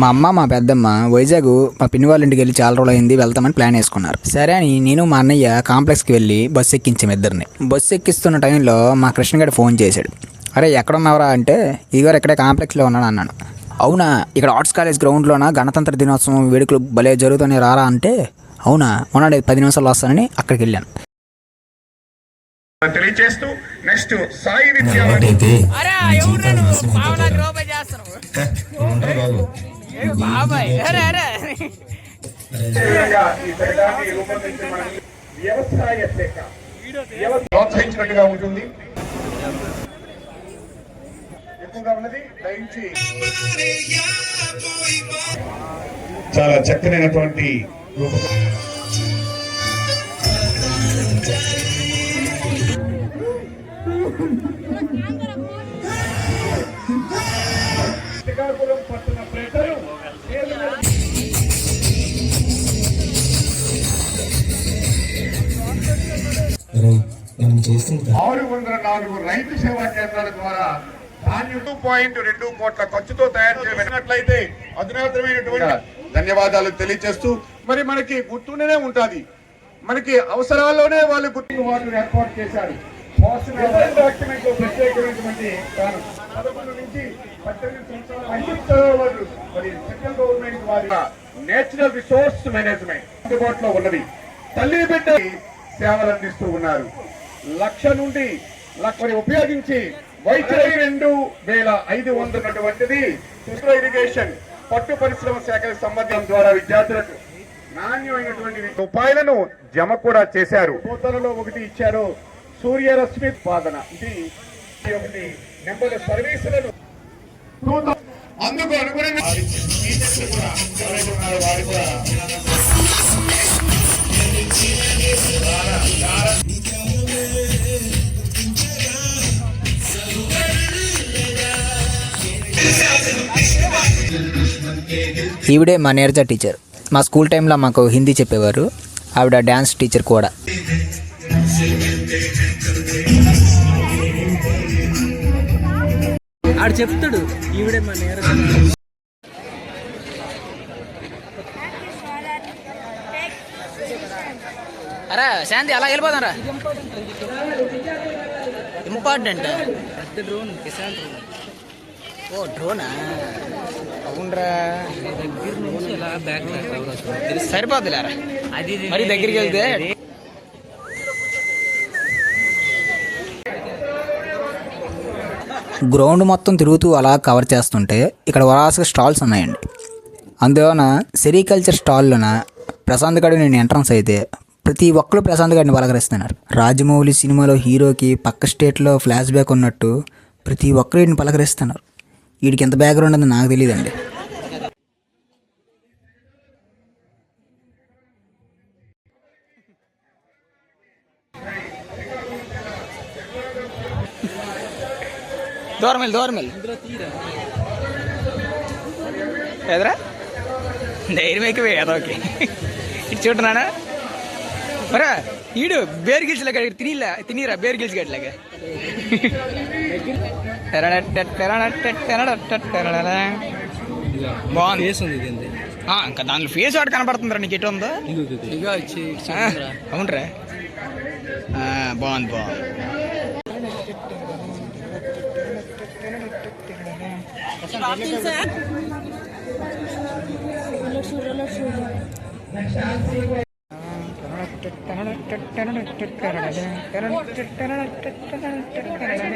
మా అమ్మ మా పెద్దమ్మ వైజాగ్ మా పిన్ని వాళ్ళ ఇంటికి వెళ్ళి చాలా రోజులు అయింది వెళ్తామని ప్లాన్ వేసుకున్నారు. సరే అని నేను మా అన్నయ్య కాంప్లెక్స్కి వెళ్ళి బస్సు ఎక్కించాం ఇద్దరిని. బస్సు ఎక్కిస్తున్న టైంలో మా కృష్ణగాడు ఫోన్ చేశాడు. అరే ఎక్కడ ఉన్నావురా? అంటే ఇదిగారు ఇక్కడే కాంప్లెక్స్లో ఉన్నాను అన్నాను అవునా? ఇక్కడ ఆర్ట్స్ కాలేజ్ గ్రౌండ్లోన? గణతంత్ర దినోత్సవం వేడుకలు భలే జరుగుతున్నాయి రారా? అంటే అవునా? మొన్న పది నిమిషాలు వస్తానని అక్కడికి వెళ్ళాను. తెలియజేస్తూ నెక్స్ట్ సాయి విద్యావాణి బాబాయ్ అరే అరే. వ్యవసాయ శాఖ ప్రోత్సహించినట్టుగా ఉంటుంది. ఎక్కువగా ఉన్నది దయించి. చాలా చక్కనైనటువంటి శ్రీకాకుళం పట్టణ మనం ఆరు వందల నాలుగు రైతు సేవా కేంద్రాల ద్వారా ధాన్యం టూ పాయింట్ రెండు కోట్ల ఖర్చుతో తయారు చేయబడినట్లయితే అధునాతనమైనటువంటి ధన్యవాదాలు తెలియజేస్తూ మరి మనకి గుర్తుండనే ఉంటది. మనకి అవసరాల్లోనే వాళ్ళు గుర్తు వాళ్ళు ఏర్పాటు చేశారు. డాక్యుమెంట్లో ప్రత్యేకమైనటువంటి స్థానం పదకొండు నుంచి పద్దెనిమిది సంవత్సరాల వయసు వాళ్ళు మరి సెంట్రల్ గవర్నమెంట్ వారి నేచురల్ రిసోర్స్ మేనేజ్మెంట్ అందుబాటులో ఉన్నది. తల్లి బిడ్డ సేవలు అందిస్తూ ఉన్నారు. లక్ష నుండి లక్షని ఉపయోగించి వైద్య రెండు వేల ఐదు వందలటువంటిది శుష్క ఇరిగేషన్ పట్టు పరిశ్రమ శాఖకు సంబంధం ద్వారా విద్యార్థులకు నాణ్యమైనటువంటి రూపాయలను జమ కూడా చేశారు. పోతలలో ఒకటి ఇచ్చారు సూర్యరశ్మి ఉత్పాదన ఇది ఒకటి. నెంబర్ సర్వీసులను అందుకు అనుగుణంగా ఈవిడే మా నీరజ టీచర్. మా స్కూల్ టైంలో మాకు హిందీ చెప్పేవారు. ఆవిడ డ్యాన్స్ టీచర్ కూడా. ఆడు చెప్తాడు ఈవిడే మా నేర అరే శాంతి అలా వెళ్ళిపోతాం రా. ఇంపార్టెంట్ డ్రోన్ కిసాన్ డ్రోన్ ఓ డ్రోనా? అవునరా. దగ్గర నుంచి ఇలా బ్యాక్ అది మరి దగ్గరికి వెళ్తే? గ్రౌండ్ మొత్తం తిరుగుతూ అలా కవర్ చేస్తుంటే ఇక్కడ వరాసగా స్టాల్స్ ఉన్నాయండి. అందులోన సెరికల్చర్ స్టాల్లోన ప్రశాంత్ గడు నేను ఎంట్రన్స్ అయితే ప్రతి ఒక్కరు ప్రశాంత్ గడిని పలకరిస్తున్నారు. రాజమౌళి సినిమాలో హీరోకి పక్క స్టేట్లో ఫ్లాష్ బ్యాక్ ఉన్నట్టు ప్రతి ఒక్కరు వీడిని పలకరిస్తున్నారు. వీడికి ఎంత బ్యాక్గ్రౌండ్ ఉందో నాకు తెలియదండి. దూరం వెళ్ళి దూరం వెళ్ళి ఎదరా? ధైర్యం ఎక్కువ ఏదోకి ఇటు చూడనానా మరా ఈడు బేర్ గిల్స్ లాగా తినీలా తినిరా బేర్ గిల్స్ గట్లాగా బాగుంది. ఇంకా దాంట్లో ఫేస్ వాడు కనపడుతుందిరా నీకు ఎటు ఉందో? అవునరా. బాగుంది బాగుంది. చూడ டட்டன டட்டன டட்டன டட்டன